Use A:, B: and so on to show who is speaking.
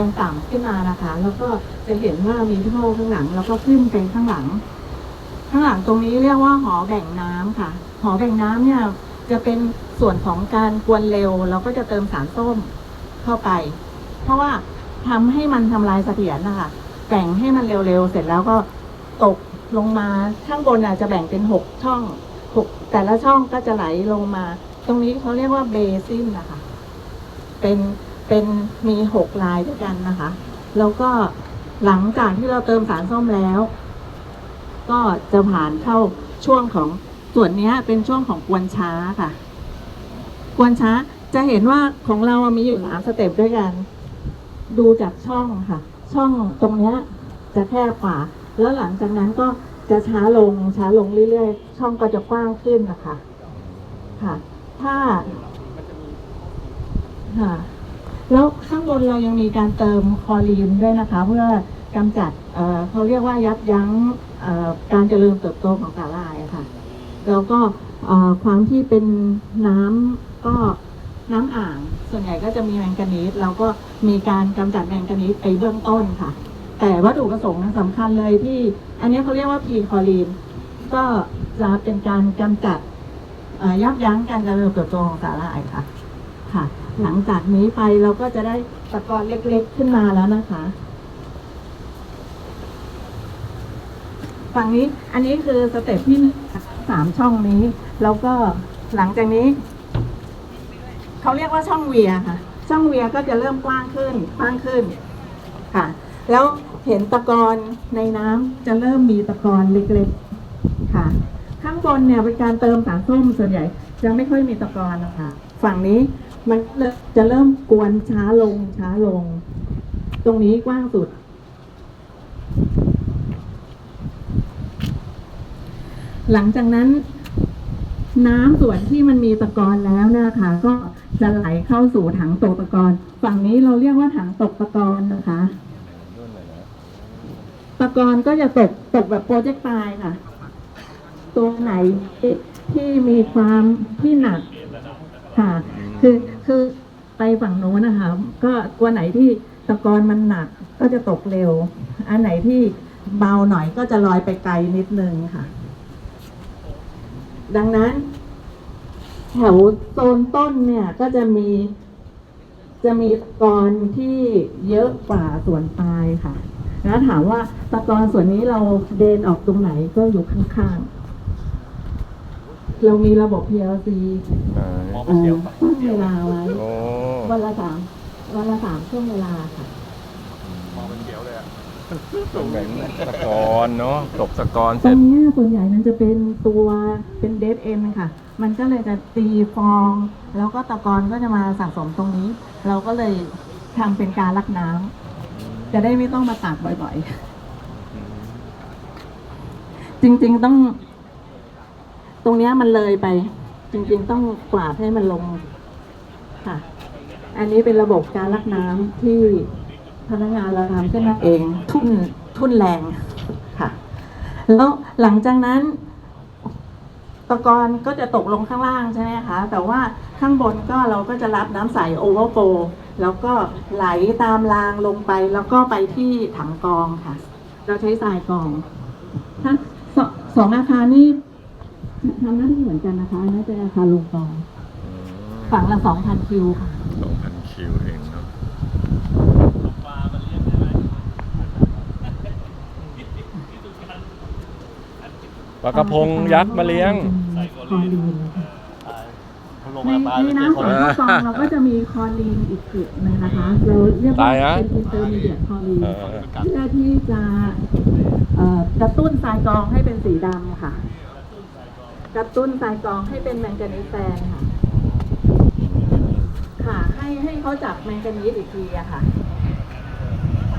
A: ลงต่ำขึ้นมานะคะ แล้วก็จะเห็นว่ามีท่อข้างหลัง แล้วก็ขึ้นไปข้างหลัง ข้างหลังตรงนี้เรียกว่าหอแบ่งน้ำค่ะ หอแบ่งน้ำเนี่ยจะเป็นส่วนของการกวนเร็วเราก็จะเติมสารส้มเข้าไป เพราะว่าทำให้มันทำลายเสถียรนะคะแบ่งให้มันเร็วๆเสร็จแล้วก็ตกลงมาข้างบนอาจจะแบ่งเป็นหกช่องหกแต่ละช่องก็จะไหลลงมา ตรงนี้เขาเรียกว่าเบซินนะคะ เป็น เป็นมีหกลายด้วยกันนะคะ แล้วก็หลังจากที่เราเติมสารส้มแล้ว ก็จะผ่านเข้าช่วงของส่วนนี้เป็นช่วงของกวนช้าค่ะ กวนช้าจะเห็นว่าของเรามีอยู่สามสเต็ปด้วยกัน ดูจากช่องค่ะ ช่องตรงนี้จะแคบกว่า แล้วหลังจากนั้นก็จะช้าลงช้าลงเรื่อยๆ ช่องก็จะกว้างขึ้นนะคะ ค่ะ ถ้าค่ะ แล้วข้างบนเรายังมีการเติมคอรีนด้วยนะคะ เพื่อกำจัดเเขาเรียกว่ายับยั้งการเจริญเติบโตของสาหร่ายะค่ะ แล้วก็ความที่เป็นน้ำก็น้ำอ่าง ส่วนใหญ่ก็จะมีแมงกานีสเราก็มีการกำจัดแมงกานีสไปเบื้องต้นค่ะ แต่วัตถุประสงค์สำคัญเลยที่ อันนี้เขาเรียกว่าพีคอรีน ก็จะเป็นการกำจัดยับยั้งการเจริญเติบโตของสาหร่ายค่ะ ค่ะ หลังจากนี้ไปเราก็จะได้ตะกอนเล็กๆขึ้นมาแล้วนะคะฝั่งนี้อันนี้คือสเต็ปที่สามช่องนี้ แล้วก็หลังจากนี้เขาเรียกว่าช่องเวียค่ะ ช่องเวียก็จะเริ่มกว้างขึ้นกว้างขึ้นค่ะ แล้วเห็นตะกอนในน้ำจะเริ่มมีตะกอนเล็กๆค่ะ ข้างบนเนี่ยเป็นการเติมสารส้มส่วนใหญ่จะไม่ค่อยมีตะกอนนะคะ ฝั่งนี้ มันจะเริ่มกวนช้าลงช้าลง ตรงนี้กว้างสุด หลังจากนั้น น้ำส่วนที่มันมีตะกอนแล้วนะคะ ก็จะไหลเข้าสู่ถังตกตะกอนฝั่งนี้เราเรียกว่าถังตกตะกอนนะคะตะกอนก็จะตกตกแบบโปรเจกต์ตายค่ะ ตัวไหนที่ที่มีความที่หนักค่ะ คือคือไปฝั่งโน้นนะคะ ก็ตัวไหนที่ตะกอนมันหนักก็จะตกเร็ว อันไหนที่เบาหน่อยก็จะลอยไปไกลนิดนึงค่ะ ดังนั้น แถวโซนต้นเนี่ยก็จะมีจะมีตะกอนที่เยอะกว่าส่วนปลายค่ะ แล้วถามว่าตะกอนส่วนนี้เราเดินออกตรงไหนก็อยู่ข้างๆ เรามีระบบ PLC
B: อ่า
A: เอ่อตั้งเวลาไว้
B: โอ้
A: วันละสามวันละสามช่วงเวลาค่ะ
B: ตรงไหนตะกอนเนาะตกตะกอน
A: ต
B: เสร็
A: ร
B: จ
A: งเนี้ยส่วนใหญ่มันจะเป็นตัวเป็นเด d เอ็นค่ะ มันก็เลยจะตีฟอง แล้วก็ตะกอนก็จะมาสะสมตรงนี้ เราก็เลยทำเป็นการลักน้ำจะได้ไม่ต้องมาตากบ่อยๆ จริงๆต้องต รงเนี้ยมันเลยไป จริงๆต้องกวาดให้มันลงค่ะ อันนี้เป็นระบบการลักน้ำที่พนักงานเราทำขึ้นมาเองทุ่นทุ่นแรงค่ะ แล้วหลังจากนั้นตะกอนก็จะตกลงข้างล่างใช่ไหมคะ แต่ว่าข้างบนก็เราก็จะรับน้ำใสโอเวอร์โฟแล้วก็ไหลตามรางลงไป แล้วก็ไปที่ถังกรองค่ะ เราใช้ทรายกรองทั้งสองสองอาคารนี่ ทำหน้าที่เหมือนกันนะคะอันนั่นเป็นอาคารลงกรองฝั่งละสองพันคิวค่ะ
B: สองพันคิวเองเนาะปลากระพงยักษ์มาเลี้ยง
A: คอลีน
C: ลง
A: ใน
C: มาปลา
A: ในน้ำของข้าวกรองเราก็จะมีคอลีนอีกจุดหนึงนะคะเราเรียกว่า
B: ตายนะ
A: เป็นอินเตอร์มีเดียคอลีน
B: เออ
A: เพื่อที่จะเอ่อกระตุ้นทรายกรองให้เป็นสีดำค่ะ กระตุ้นสายกรองให้เป็นแมงกานีสแทนค่ะ ค่ะ ให้ให้เขาจับแมงกานีสอีกทีอะค่ะ